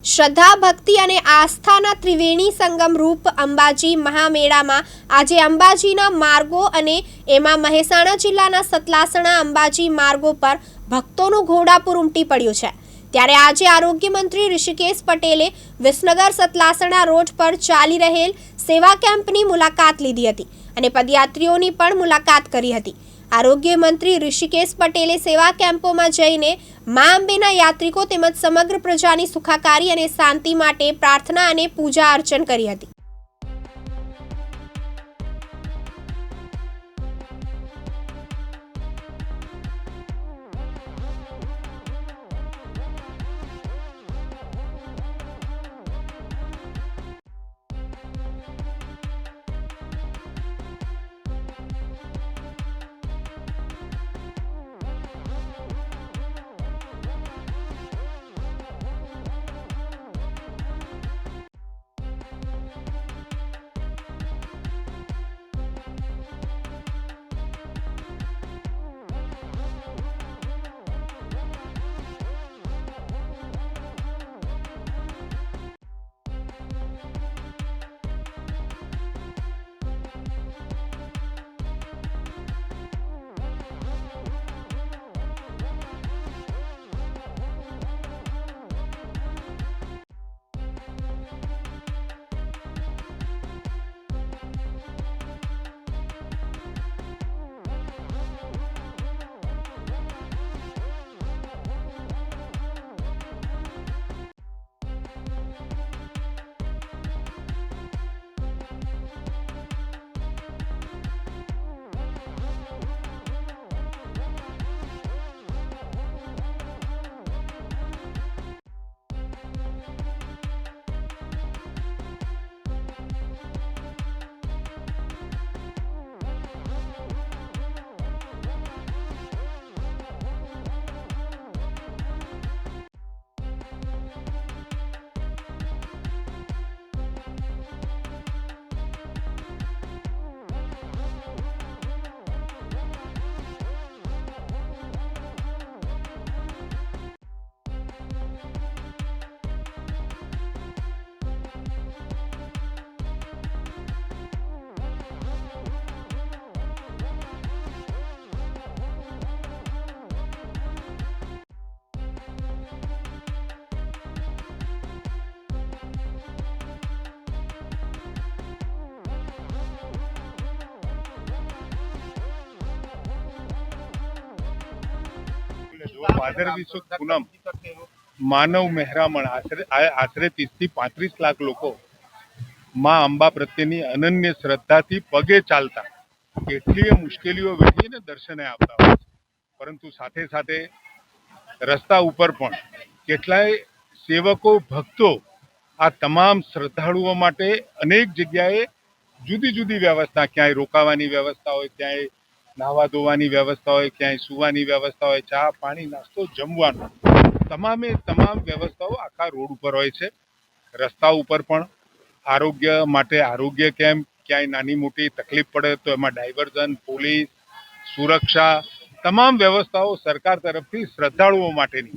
શ્રદ્ધા ભક્તિ અને આસ્થાના ત્રિવેણી સંગમ રૂપ અંબાજી મહામેળામાં આજે અંબાજીના માર્ગો અને એમાં મહેસાણા જિલ્લાના સતલાસણા અંબાજી માર્ગો પર ભક્તોનું ઘોડાપુર ઉમટી પડ્યું છે. ત્યારે આજે આરોગ્ય મંત્રી ઋષિકેશ પટેલે વિસનગર સતલાસણા રોડ પર ચાલી રહેલ સેવા કેમ્પની મુલાકાત લીધી હતી અને પદયાત્રીઓની પણ મુલાકાત કરી હતી. આરોગ્ય મંત્રી ઋષિકેશ પટેલે સેવા કેમ્પોમાં જઈને મા અંબેના યાત્રિકો તેમજ સમગ્ર પ્રજાની સુખાકારી અને શાંતિ માટે પ્રાર્થના અને પૂજા અર્ચન કરી હતી. પૂનમ માનવ મહેરામણ આશરે આશરે ત્રીસથી પાંત્રીસ લાખ લોકો માં અંબા પ્રત્યેની અનન્ય શ્રદ્ધાથી પગે ચાલતા કેટલીય મુશ્કેલીઓ વેઠીને દર્શને આવતા હોય છે. પરંતુ સાથે સાથે રસ્તા ઉપર પણ કેટલાય સેવકો, ભક્તો આ તમામ શ્રદ્ધાળુઓ માટે અનેક જગ્યાએ જુદી જુદી વ્યવસ્થા, ક્યાંય રોકાવાની વ્યવસ્થા હોય, ક્યાંય નાહવા ધોવાની વ્યવસ્થા હોય, ક્યાંય સુવાની વ્યવસ્થા હોય, ચા, પાણી, નાસ્તો, જમવાનો. તમામે તમામ વ્યવસ્થાઓ આખા રોડ ઉપર હોય છે. રસ્તા ઉપર પણ. આરોગ્ય માટે આરોગ્ય કેમ્પ, ક્યાંય નાની મોટી તકલીફ પડે તો એમાં ડાયવર્ઝન, પોલીસ, સુરક્ષા, તમામ વ્યવસ્થાઓ સરકાર તરફથી શ્રદ્ધાળુઓ માટેની.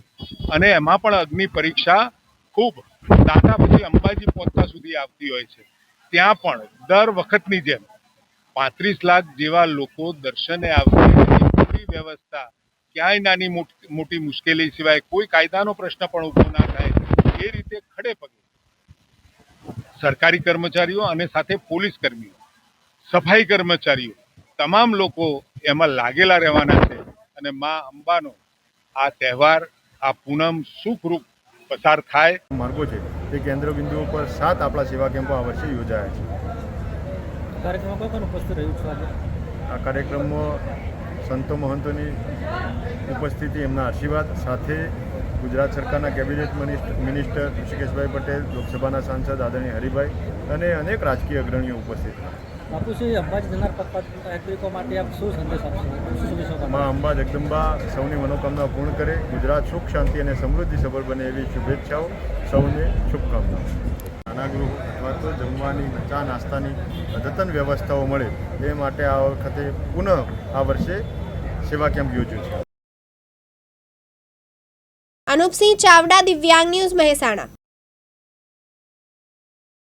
અને એમાં પણ અગ્નિ પરીક્ષા ખૂબ દાદા પછી અંબાજી પહોંચતા સુધી આવતી હોય છે. ત્યાં પણ દર વખતની જેમ પાંત્રીસ લાખ જેવા લોકો દર્શને આવશે. વ્યવસ્થા ક્યાંય નાની મોટી મુશ્કેલી સિવાય કોઈ કાયદાનો પ્રશ્ન પણ ઊભો ના થાય. એ રીતે ખડે પગે સરકારી કર્મચારીઓ અને સાથે પોલીસ કર્મીઓ, સફાઈ કર્મચારીઓ, તમામ લોકો એમાં લાગેલા રહેવાના છે અને મા અંબાનો આ તહેવાર, આ પૂનમ સુખરૂપ પસાર થાય. માર્ગો છે. તે કેન્દ્ર બિંદુઓ પર સાત આપણા સેવા કેમ્પો આ વર્ષે યોજાયા છે. આ કાર્યક્રમમાં સંતો મહંતોની ઉપસ્થિતિ, એમના આશીર્વાદ, સાથે ગુજરાત સરકારના કેબિનેટ મિનિસ્ટર ઋષિકેશભાઈ પટેલ, લોકસભાના સાંસદ આદરણીય હરિભાઈ અને અનેક રાજકીય અગ્રણીઓ ઉપસ્થિત. બાપુશ્રી અંબાજી જનાર યાત્રિકો માટે આપ શું સંદેશ આપશો? શું સંદેશો આપશો? મા અંબા જગદંબા સૌની મનોકામના પૂર્ણ કરે. ગુજરાત સુખ શાંતિ અને સમૃદ્ધિ સફળ બને એવી શુભેચ્છાઓ સૌને શુભકામનાઓ. નાના ગૃહ અથવા તો જમવાની ચા નાસ્તાની અદ્યતન વ્યવસ્થાઓ મળે એ માટે આ વખતે પુનઃ આ વર્ષે સેવા કેમ્પ યોજ્યો છે. અનુપસિંહ ચાવડા દિવ્યાંગ ન્યૂઝ મહેસાણા.